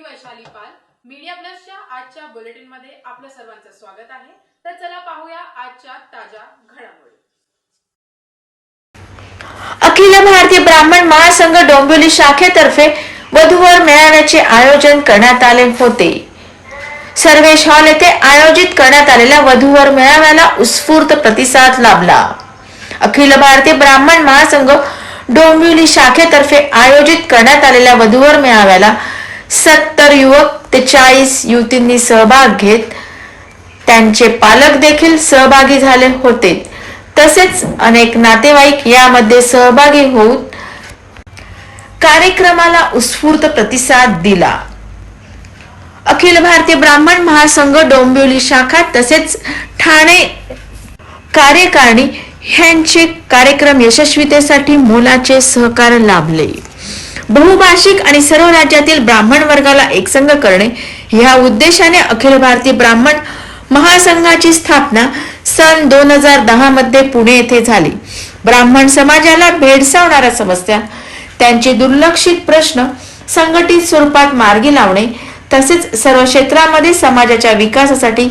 मी वैशाली पाल. Media प्लसच्या आजच्या बुलेटिनमध्ये आपलं सर्वांचं स्वागत आहे. तर चला पाहूया आजच्या ताज्या घडामोडी. अखिल भारतीय ब्राह्मण महासंघ डोंबिवली शाखेतर्फे वधूवर मेळाव्याचे आयोजन करण्यात आले होते. सर्वेश हॉल येथे आयोजित करण्यात आलेल्या वधूवर मेळाव्याला उत्स्फूर्त प्रतिसाद लाभला. अखिल भारतीय ब्राह्मण महासंघ डोंबिवली शाखेतर्फे आयोजित करण्यात आलेल्या वधूवर मेळाव्याला सत्तर युवक ते चाळीस युवतींनी सहभाग घेत त्यांचे पालक देखील सहभागी झाले होते. तसेच अनेक नातेवाईक यामध्ये सहभागी होऊन कार्यक्रमाला उत्स्फूर्त प्रतिसाद दिला. अखिल भारतीय ब्राह्मण महासंघ डोंबिवली शाखा तसेच ठाणे कार्यकारिणी ह्यांचे कार्यक्रम यशस्वीतेसाठी मोलाचे सहकार्य लाभले. बहुभाषिक आणि सर्व राज्यातील ब्राह्मण वर्गाला एकसंग करणे ह्या उद्देशाने अखिल भारतीय ब्राह्मण महासंघाची स्थापना सन दोन हजार दहा मध्ये पुणे येथे झाली. ब्राह्मण समाजाला भेडसावणाऱ्या समस्या त्यांचे दुर्लक्षित प्रश्न संघटित स्वरूपात मार्गी लावणे तसेच सर्व क्षेत्रामध्ये समाजाच्या विकासासाठी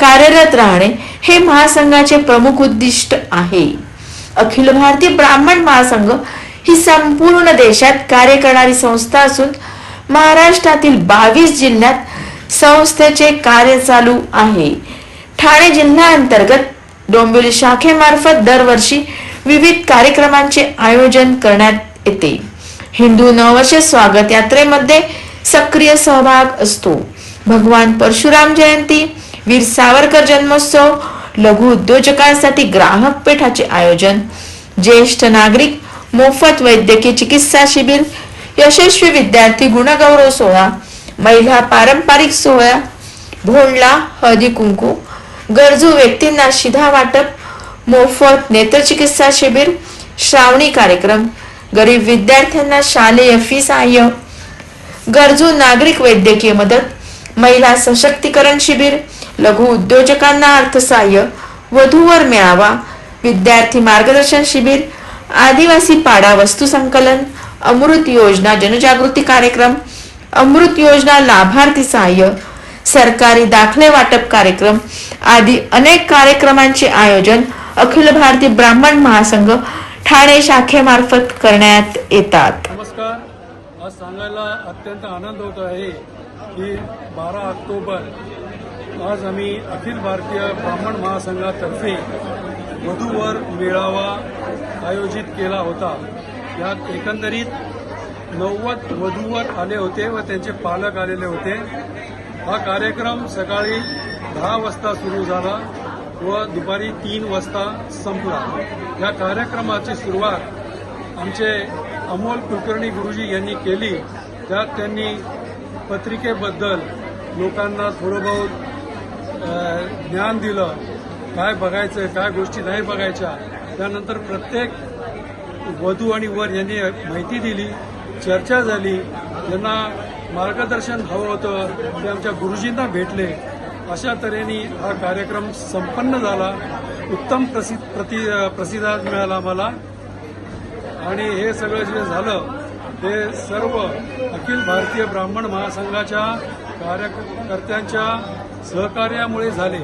कार्यरत राहणे हे महासंघाचे प्रमुख उद्दिष्ट आहे. अखिल भारतीय ब्राह्मण महासंघ ही संपूर्ण देशात कार्य करणारी संस्था असून महाराष्ट्रातील बावीस जिल्ह्यात संस्थेचे कार्य चालू आहे. ठाणे जिल्हा अंतर्गत डोंबिवली शाखेमार्फत दरवर्षी विविध कार्यक्रमांचे आयोजन करण्यात येते. हिंदू नववर्ष स्वागत यात्रेमध्ये सक्रिय सहभाग असतो. भगवान परशुराम जयंती वीर सावरकर जन्मोत्सव लघु उद्योजकांसाठी ग्राहक पेठाचे आयोजन ज्येष्ठ नागरिक मोफत वैद्यकीय चिकित्सा शिबिर यशस्वी विद्यार्थी गुणगौरव सोहळा महिला पारंपरिक सोहळा भोंडला हळदी कुंकू गरजू व्यक्तींना शिधा वाटप मोफत नेत्रचिकित्सा शिबिर श्रावणी कार्यक्रम गरीब विद्यार्थ्यांना शालेय फी सहाय्य गरजू नागरिक वैद्यकीय मदत महिला सशक्तीकरण शिबिर लघु उद्योजकांना अर्थसहाय्य वधूवर मेळावा विद्यार्थी मार्गदर्शन शिबिर आदिवासी पाडा वस्तू संकलन अमृत योजना जनजागृती कार्यक्रम अमृत योजना लाभार्थी सहाय्य सरकारी दाखले वाटप कार्यक्रम आदी अनेक कार्यक्रमांचे आयोजन अखिल भारतीय ब्राह्मण महासंघ ठाणे शाखेमार्फत करण्यात येतात. नमस्कार. आज सांगायला अत्यंत आनंद होत आहे की बारा ऑक्टोबर आज आम्ही अखिल भारतीय ब्राह्मण महासंघातर्फे वधूवर मेळावा आयोजित केला होता. यात एकंदरीत नव्वद वधूवर आले होते व त्यांचे पालक आलेले होते. हा कार्यक्रम सकाळी दहा वाजता सुरू झाला व दुपारी तीन वाजता संपला. या कार्यक्रमाची सुरुवात आमचे अमोल कुलकर्णी गुरुजी यांनी केली. त्यात त्यांनी पत्रिकेबद्दल लोकांना थोडं बहुत ज्ञान दिलं. काय बघायचं काय गोष्टी नाही बघायच्या. त्यानंतर प्रत्येक वधू आणि वर यांनी माहिती दिली चर्चा झाली. यांना मार्गदर्शन हवं होतं ते आमच्या गुरुजींना भेटले. अशा तऱ्हेने हा कार्यक्रम संपन्न झाला. उत्तम प्रसि प्रति प्रतिसाद मिळाला आम्हाला. आणि हे सगळं जे झालं ते सर्व अखिल भारतीय ब्राह्मण महासंघाच्या कार्यकर्त्यांच्या सहकार्यामुळे झाले.